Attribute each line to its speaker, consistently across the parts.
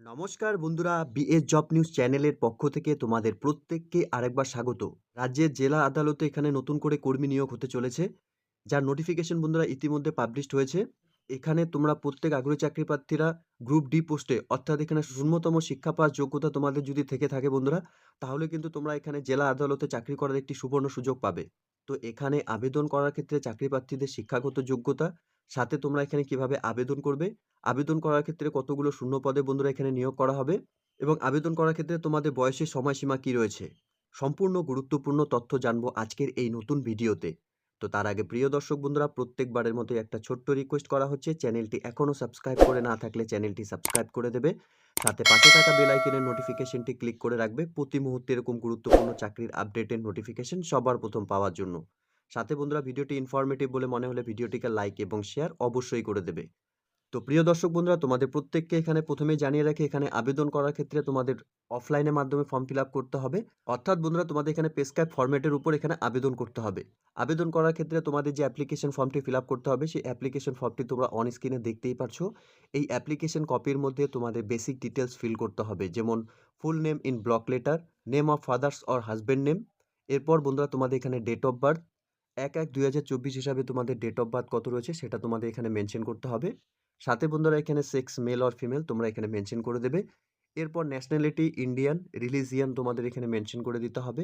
Speaker 1: নমস্কার বন্ধুরা BS job news চ্যানেলের পক্ষ থেকে তোমাদের প্রত্যেককে আরেকবার স্বাগত। রাজ্যের জেলা আদালতে এখানে নতুন করে কর্মী নিয়োগ হতে চলেছে, যার নোটিফিকেশন বন্ধুরা ইতিমধ্যে পাবলিশড হয়েছে। এখানে তোমরা প্রত্যেক আগ্রহী চাকরি প্রার্থীরা গ্রুপ ডি পোস্টে অর্থাৎ এখানে শূন্যতম শিক্ষা পাস যোগ্যতা তোমাদের যদি থেকে থাকে বন্ধুরা, তাহলে কিন্তু তোমরা এখানে জেলা আদালতে চাকরি করার একটি সুবর্ণ সুযোগ পাবে। তো এখানে আবেদন করার ক্ষেত্রে চাকরি প্রার্থীদের শিক্ষাগত যোগ্যতা, সাথে তোমরা এখানে কীভাবে আবেদন করবে, আবেদন করার ক্ষেত্রে কতগুলো শূন্য পদে বন্ধুরা এখানে নিয়োগ করা হবে এবং আবেদন করার ক্ষেত্রে তোমাদের বয়সের সময়সীমা কি রয়েছে? সম্পূর্ণ গুরুত্বপূর্ণ তথ্য জানব আজকের এই নতুন ভিডিওতে তো তার আগে প্রিয় দর্শক বন্ধুরা, প্রত্যেকবারের মতো একটা ছোট্ট রিকোয়েস্ট করা হচ্ছে। চ্যানেলটি এখনও সাবস্ক্রাইব করে না থাকলে চ্যানেলটি সাবস্ক্রাইব করে দেবে। সাথে পাশে থাকা বেলাইকিনের নোটিফিকেশনটি ক্লিক করে রাখবে প্রতি মুহূর্তে এরকম গুরুত্বপূর্ণ চাকরির আপডেটের নোটিফিকেশন সবার প্রথম পাওয়ার জন্য। সাথে বন্ধুরা, ভিডিওটি ইনফরমেটিভ বলে মনে হলে ভিডিওটিকে লাইক এবং শেয়ার অবশ্যই করে দেবে। তো প্রিয় দর্শক বন্ধুরা, তোমাদের প্রত্যেককে এখানে প্রথমে জানিয়ে রাখি, এখানে আবেদন করার ক্ষেত্রে তোমাদের অফলাইনের মাধ্যমে ফর্ম ফিল করতে হবে। অর্থাৎ বন্ধুরা, তোমাদের এখানে পেসক্যাপ ফরম্যাটের উপর এখানে আবেদন করতে হবে। আবেদন করার ক্ষেত্রে তোমাদের যে অ্যাপ্লিকেশন ফর্মটি ফিল করতে হবে, সেই অ্যাপ্লিকেশন ফর্মটি তোমরা অন স্ক্রিনে দেখতেই পারছ। এই অ্যাপ্লিকেশন কপির মধ্যে তোমাদের বেসিক ডিটেলস ফিল করতে হবে, যেমন full name in block letter name of father's or husband name এরপর বন্ধুরা, তোমাদের এখানে ডেট অফ বার্থ এক এক দুই হাজার চব্বিশ হিসাবে তোমাদের ডেট অফ বার্থ কত রয়েছে সেটা তোমাদের এখানে মেনশন করতে হবে। সাথে বন্ধুরা, এখানে সেক্স মেল অর ফিমেল তোমরা এখানে মেনশন করে দেবে। এরপর ন্যাশনালিটি ইন্ডিয়ান রিলিজিয়ান তোমাদের এখানে মেনশন করে দিতে হবে।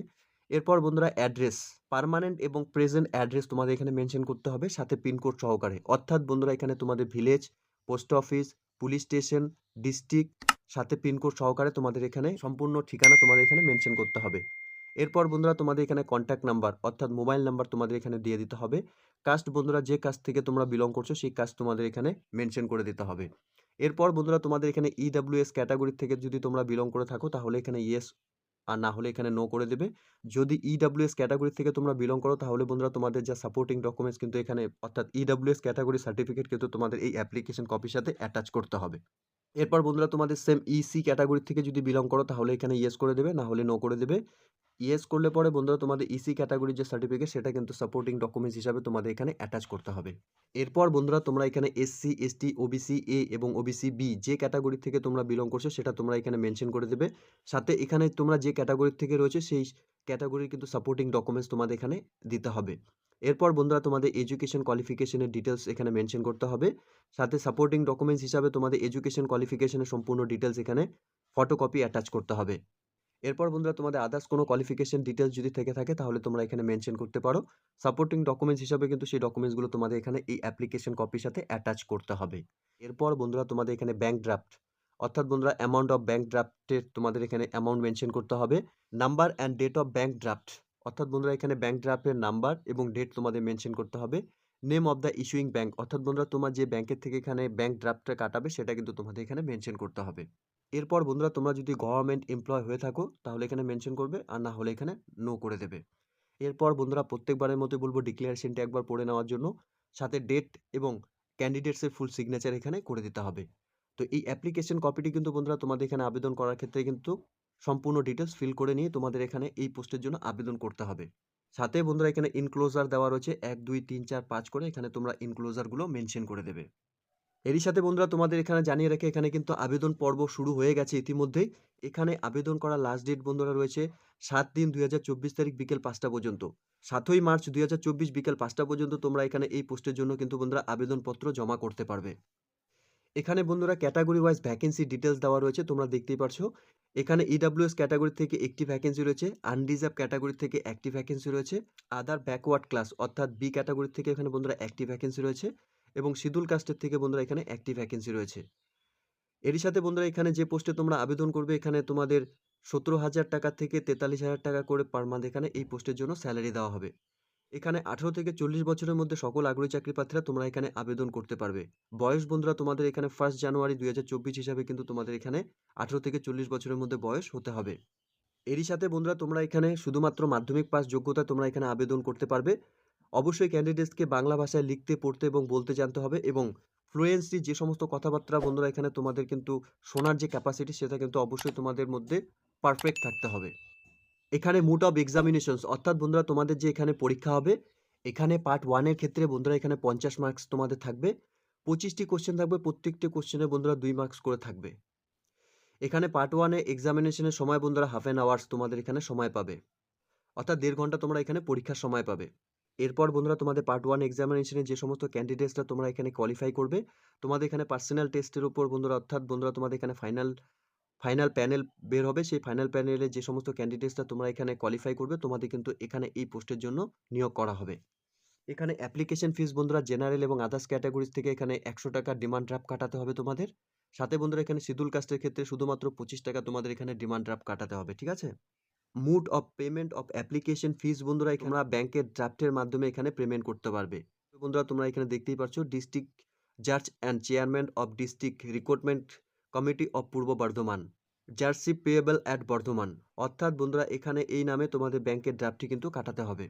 Speaker 1: এরপর বন্ধুরা অ্যাড্রেস পার্মানেন্ট এবং প্রেজেন্ট অ্যাড্রেস তোমাদের এখানে মেনশন করতে হবে, সাথে পিনকোড সহকারে। অর্থাৎ বন্ধুরা, এখানে তোমাদের village post office police station district সাথে পিনকোড সহকারে তোমাদের এখানে সম্পূর্ণ ঠিকানা তোমাদের এখানে মেনশন করতে হবে। এরপর বন্ধুরা তোমাদের এখানে কন্ট্যাক্ট নাম্বার অর্থাৎ মোবাইল নাম্বার তোমাদের এখানে দিয়ে দিতে হবে। কাস্ট বন্ধুরা যে কাস্ট থেকে তোমরা বিলং করছ, সেই কাস্ট তোমাদের এখানে মেনশন করে দিতে হবে। এরপর বন্ধুরা তোমাদের এখানে ইডাব্লিউএস ক্যাটাগরি থেকে যদি তোমরা বিলং করে থাকো, তাহলে এখানে ইয়েস আর না হলে এখানে নো করে দেবে। যদি ইডাব্লিউএস ক্যাটাগরি থেকে তোমরা বিলং করো, তাহলে বন্ধুরা তোমাদের যা সাপোর্টিং ডকুমেন্টস কিন্তু এখানে, অর্থাৎ ইডাব্লিউএস ক্যাটাগরি সার্টিফিকেট কিন্তু তোমাদের এই অ্যাপ্লিকেশন কপির সাথে অ্যাটাচ করতে হবে। এরপর বন্ধুরা তোমাদের সেম ইসি ক্যাটাগরি থেকে যদি বিলং করো, তাহলে এখানে ইয়েস করে দেবে, না হলে নো করে দেবে। ইয়েস করলে পরে বন্ধুরা তোমাদের ইসি ক্যাটাগরির যে সার্টিফিকেট সেটা কিন্তু সাপোর্টিং ডকুমেন্টস হিসাবে তোমাদের এখানে অ্যাটাচ করতে হবে। এরপর বন্ধুরা তোমরা এখানে এসসি এসটি ওবিসি এ এবং ওবিসি বি যে ক্যাটাগরি থেকে তোমরা বিলং করছ, সেটা তোমরা এখানে মেনশন করে দেবে। সাথে এখানে তোমরা যে ক্যাটাগরি থেকে রয়েছে, সেই ক্যাটাগরির কিন্তু সাপোর্টিং ডকুমেন্টস তোমাদের এখানে দিতে হবে। এরপর বন্ধুরা তোমাদের এডুকেশন কোয়ালিফিকেশনের ডিটেলস এখানে মেনশন করতে হবে। সাথে সাপোর্টিং ডকুমেন্টস হিসাবে তোমাদের এডুকেশন কোয়ালিফিকেশনের সম্পূর্ণ ডিটেলস এখানে ফটোকপি অ্যাটাচ করতে হবে। এরপর বন্ধুরা তোমাদের আদার্স কোনো কোয়ালিফিকেশন ডিটেলস যদি থেকে থাকে, তাহলে তোমরা এখানে মেনশন করতে পারো। সাপোর্টিং ডকুমেন্টস হিসাবে কিন্তু সেই ডকুমেন্টসগুলো তোমাদের এখানে এই অ্যাপ্লিকেশন কপির সাথে অ্যাটাচ করতে হবে। এরপর বন্ধুরা তোমাদের এখানে ব্যাংক ড্রাফট অর্থাৎ বন্ধুরা অ্যামাউন্ট অফ ব্যাংক ড্রাফটের তোমাদের এখানে অ্যামাউন্ট মেনশন করতে হবে। Number and date of bank draft অর্থাৎ বন্ধুরা এখানে ব্যাংক ড্রাফটের নাম্বার এবং ডেট তোমাদের মেনশন করতে হবে। Name of the issuing bank অর্থাৎ বন্ধুরা তোমার যে ব্যাংকের থেকে এখানে ব্যাংক ড্রাফটটা কাটাবে, সেটা কিন্তু তোমাদের এখানে মেনশন করতে হবে। এরপর বন্ধুরা তোমরা যদি গভর্নমেন্ট এমপ্লয় হয়ে থাকো, তাহলে এখানে মেনশন করবে, আর না হলে এখানে নো করে দেবে। এরপর বন্ধুরা প্রত্যেকবারের মতো বলব ডিক্লারেশনটি একবার পড়ে নেওয়ার জন্য, সাথে ডেট এবং ক্যান্ডিডেটসের ফুল সিগনেচার এখানে করে দিতে হবে। তো এই অ্যাপ্লিকেশন কপিটি কিন্তু বন্ধুরা তোমাদের এখানে আবেদন করার ক্ষেত্রে কিন্তু সম্পূর্ণ ডিটেলস ফিল করে নিয়ে তোমাদের এখানে এই পোস্টের জন্য আবেদন করতে হবে। সাথে বন্ধুরা এখানে ইনক্লোজার দেওয়া রয়েছে, এক, দুই, তিন, চার, পাঁচ করে এখানে তোমরা ইনক্লোজারগুলো মেনশন করে দেবে। এরই সাথে বন্ধুরা তোমাদের এখানে জানিয়ে রেখে, এখানে কিন্তু আবেদন পর্ব শুরু হয়ে গেছে ইতিমধ্যেই। এখানে আবেদন করা লাস্ট ডেট বন্ধুরা রয়েছে সাত দিন দুই হাজার চব্বিশ তারিখ বিকেল পাঁচটা পর্যন্ত। সাতই মার্চ দুই হাজার চব্বিশ বিকেল পাঁচটা পর্যন্ত তোমরা এখানে এই পোস্টের জন্য কিন্তু বন্ধুরা আবেদনপত্র জমা করতে পারবে। এখানে বন্ধুরা ক্যাটাগরি ওয়াইজ ভ্যাকেন্সি ডিটেলস দেওয়া রয়েছে, তোমরা দেখতেই পারছ। এখানে ইডাব্লিউএস ক্যাটাগরি থেকে একটি ভ্যাকেন্সি রয়েছে আনরিজার্ভ ক্যাটাগরি থেকে একটি ভ্যাকেন্সি রয়েছে আদার ব্যাকওয়ার্ড ক্লাস অর্থাৎ বি ক্যাটাগরি থেকে এখানে বন্ধুরা একটি ভ্যাকেন্সি রয়েছে। এবং শিডিউল কাস্টের থেকে বন্ধুরা এখানে একটি ভ্যাকেন্সি রয়েছে। এরই সাথে বন্ধুরা এখানে যে পোস্টে তোমরা আবেদন করবে, এখানে তোমাদের সতেরো হাজার টাকা থেকে তেতাল্লিশ হাজার টাকা করে পার মান্থ এখানে এই পোস্টের জন্য স্যালারি দেওয়া হবে। এখানে আঠেরো থেকে চল্লিশ বছরের মধ্যে সকল আগ্রহী চাকরি প্রার্থীরা তোমরা এখানে আবেদন করতে পারবে। বয়স বন্ধুরা তোমাদের এখানে ফার্স্ট জানুয়ারি দুই হাজার চব্বিশ হিসাবে কিন্তু তোমাদের এখানে আঠেরো থেকে চল্লিশ বছরের মধ্যে বয়স হতে হবে। এরই সাথে বন্ধুরা তোমরা এখানে শুধুমাত্র মাধ্যমিক পাস যোগ্যতা তোমরা এখানে আবেদন করতে পারবে। অবশ্যই ক্যান্ডিডেটসকে বাংলা ভাষায় লিখতে, পড়তে এবং বলতে জানতে হবে এবং ফ্লুয়েন্সি যে সমস্ত কথাবার্তা বন্ধুরা এখানে তোমাদের কিন্তু শোনার যে ক্যাপাসিটি সেটা কিন্তু অবশ্যই তোমাদের মধ্যে পারফেক্ট থাকতে হবে। এখানে মুড অফ এক্সামিনেশনস অর্থাৎ বন্ধুরা তোমাদের যে এখানে পরীক্ষা হবে, এখানে পার্ট ওয়ানের ক্ষেত্রে বন্ধুরা এখানে পঞ্চাশ মার্কস তোমাদের থাকবে, পঁচিশটি কোশ্চেন থাকবে, প্রত্যেকটি কোশ্চেনে বন্ধুরা দুই মার্কস করে থাকবে। এখানে পার্ট ওয়ানে এক্সামিনেশনের সময় বন্ধুরা হাফ অ্যান আওয়ার্স তোমাদের এখানে সময় পাবে। অর্থাৎ দেড় ঘণ্টা তোমরা এখানে পরীক্ষার সময় পাবে। এরপর বন্ধুরা তোমাদের পার্ট ওয়ান এক্সামিনেশনে যে সমস্ত ক্যান্ডিডেটসরা তোমরা এখানে কোয়ালিফাই করবে, তোমাদের এখানে পার্সোনাল টেস্টের উপর বন্ধুরা, অর্থাৎ বন্ধুরা তোমাদের এখানে ফাইনাল ফাইনাল প্যানেল বের হবে। সেই ফাইনাল প্যানেলে যে সমস্ত ক্যান্ডিডেটসরা তোমরা এখানে কোয়ালিফাই করবে, তোমাদের কিন্তু এখানে এই পোস্টের জন্য নিয়োগ করা হবে। এখানে অ্যাপ্লিকেশন ফিস বন্ধুরা জেনারেল এবং আদার্স ক্যাটাগরিজ থেকে এখানে একশো টাকা ডিমান্ড ড্রাফট কাটাতে হবে তোমাদের। সাথে বন্ধুরা এখানে শিডিউল কাস্টের ক্ষেত্রে শুধুমাত্র পঁচিশ টাকা তোমাদের এখানে ডিমান্ড ড্রাফট কাটাতে হবে, ঠিক আছে? Mode of payment of application fees বন্ধুরা এখানে তোমরা ব্যাংকের ড্রাফটের মাধ্যমে এখানে পেমেন্ট করতে পারবে। বন্ধুরা তোমরা এখানে দেখতেই পাচ্ছ ডিস্ট্রিক্ট জাজ and chairman of district recruitment committee of Purba Bardhaman. Jersey payable at Bardhaman. অর্থাৎ বন্ধুরা এখানে এই নামে তোমাদের ব্যাংকের ড্রাফটটি কিন্তু কাটাতে হবে।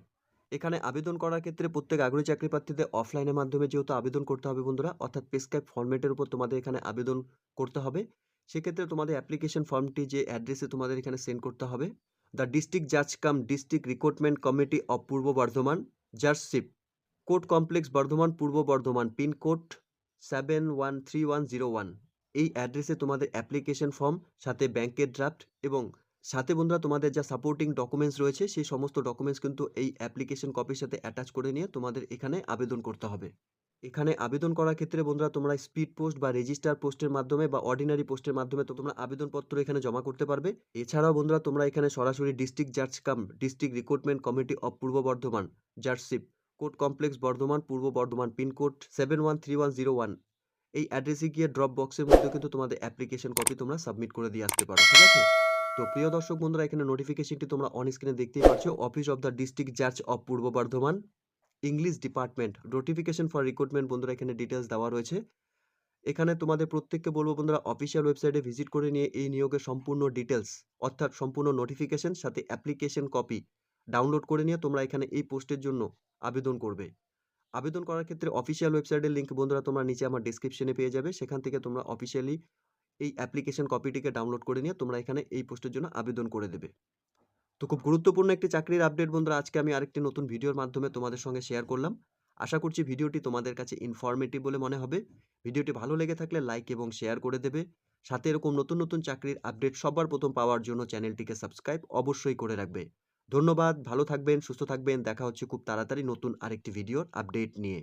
Speaker 1: এখানে আবেদন করার ক্ষেত্রে প্রত্যেক আগ্রহী চাকরি প্রার্থীদের অফলাইনের মাধ্যমে যেহেতু আবেদন করতে হবে বন্ধুরা অর্থাৎ প্রেসক্রাইব ফর্মেটের উপর তোমাদের এখানে আবেদন করতে হবে। সেক্ষেত্রে তোমাদের অ্যাপ্লিকেশন ফর্মটি যে অ্যাড্রেসে তোমাদের এখানে সেন্ড করতে হবে। দ্য ডিস্ট্রিক্ট জাজ cum district recruitment committee of Purba Bardhaman, জার্সিপ। Court complex Bardhaman, Purba Bardhaman, pincode seven one three one zero one এই অ্যাড্রেসে তোমাদের অ্যাপ্লিকেশন ফর্ম, সাথে ব্যাংকের ড্রাফট এবং সাথে বন্ধুরা তোমাদের যা সাপোর্টিং ডকুমেন্টস রয়েছে, সেই সমস্ত ডকুমেন্টস কিন্তু এই অ্যাপ্লিকেশন কপির সাথে অ্যাটাচ করে নিয়ে তোমাদের এখানে আবেদন করতে হবে। এখানে আবেদন করার ক্ষেত্রে বন্ধুরা তোমরা স্পিড পোস্ট বা রেজিস্টার পোস্টের মাধ্যমে বা অর্ডিনারি পোস্টের মাধ্যমে তো তোমরা আবেদনপত্র এখানে জমা করতে পারবে। এছাড়াও বন্ধুরা তোমরা এখানে সরাসরি ডিস্ট্রিক্ট জাজ cum district recruitment committee of Purba Bardhaman জার্সিপ court complex Bardhaman, Purba Bardhaman pincode seven one three one zero one এই অ্যাড্রেসে গিয়ে ড্রপ বক্সের মধ্যে কিন্তু তোমাদের অ্যাপ্লিকেশন কপি তোমরা সাবমিট করে দিয়ে আসতে পারো, ঠিক আছে? তো প্রিয় দর্শক বন্ধুরা, এখানে নোটিফিকেশনটি তোমরা অন স্ক্রিনে দেখতেই পাচ্ছ অফিস অফ দ্য ডিস্ট্রিক্ট জাজ of Purba Bardhaman. English department notification for recruitment বন্ধুরা এখানে ডিটেলস দেওয়া রয়েছে। এখানে তোমাদের প্রত্যেককে বলব বন্ধুরা অফিসিয়াল ওয়েবসাইটে ভিজিট করে নিয়ে এই নিয়োগের সম্পূর্ণ ডিটেলস অর্থাৎ সম্পূর্ণ নোটিফিকেশন সাথে অ্যাপ্লিকেশন কপি ডাউনলোড করে নিয়ে তোমরা এখানে এই পোস্টের জন্য আবেদন করবে। আবেদন করার ক্ষেত্রে অফিসিয়াল ওয়েবসাইটের লিঙ্ক বন্ধুরা তোমরা নিচে আমার ডিসক্রিপশনে পেয়ে যাবে। সেখান থেকে তোমরা অফিসিয়ালি এই অ্যাপ্লিকেশন কপিটিকে ডাউনলোড করে নিয়ে তোমরা এখানে এই পোস্টের জন্য আবেদন করে দেবে। তো খুব গুরুত্বপূর্ণ একটি চাকরির আপডেট বন্ধুরা, আজকে আমি আরেকটি নতুন ভিডিওর মাধ্যমে তোমাদের সঙ্গে শেয়ার করলাম। আশা করছি ভিডিওটি তোমাদের কাছে ইনফরমেটিভ বলে মনে হবে। ভিডিওটি ভালো লেগে থাকলে লাইক এবং শেয়ার করে দেবে। সাথে এরকম নতুন নতুন চাকরির আপডেট সবার প্রথম পাওয়ার জন্য চ্যানেলটিকে সাবস্ক্রাইব অবশ্যই করে রাখবে। ধন্যবাদ, ভালো থাকবেন, সুস্থ থাকবেন, দেখা হচ্ছে খুব তাড়াতাড়ি নতুন আরেকটি ভিডিওর আপডেট নিয়ে।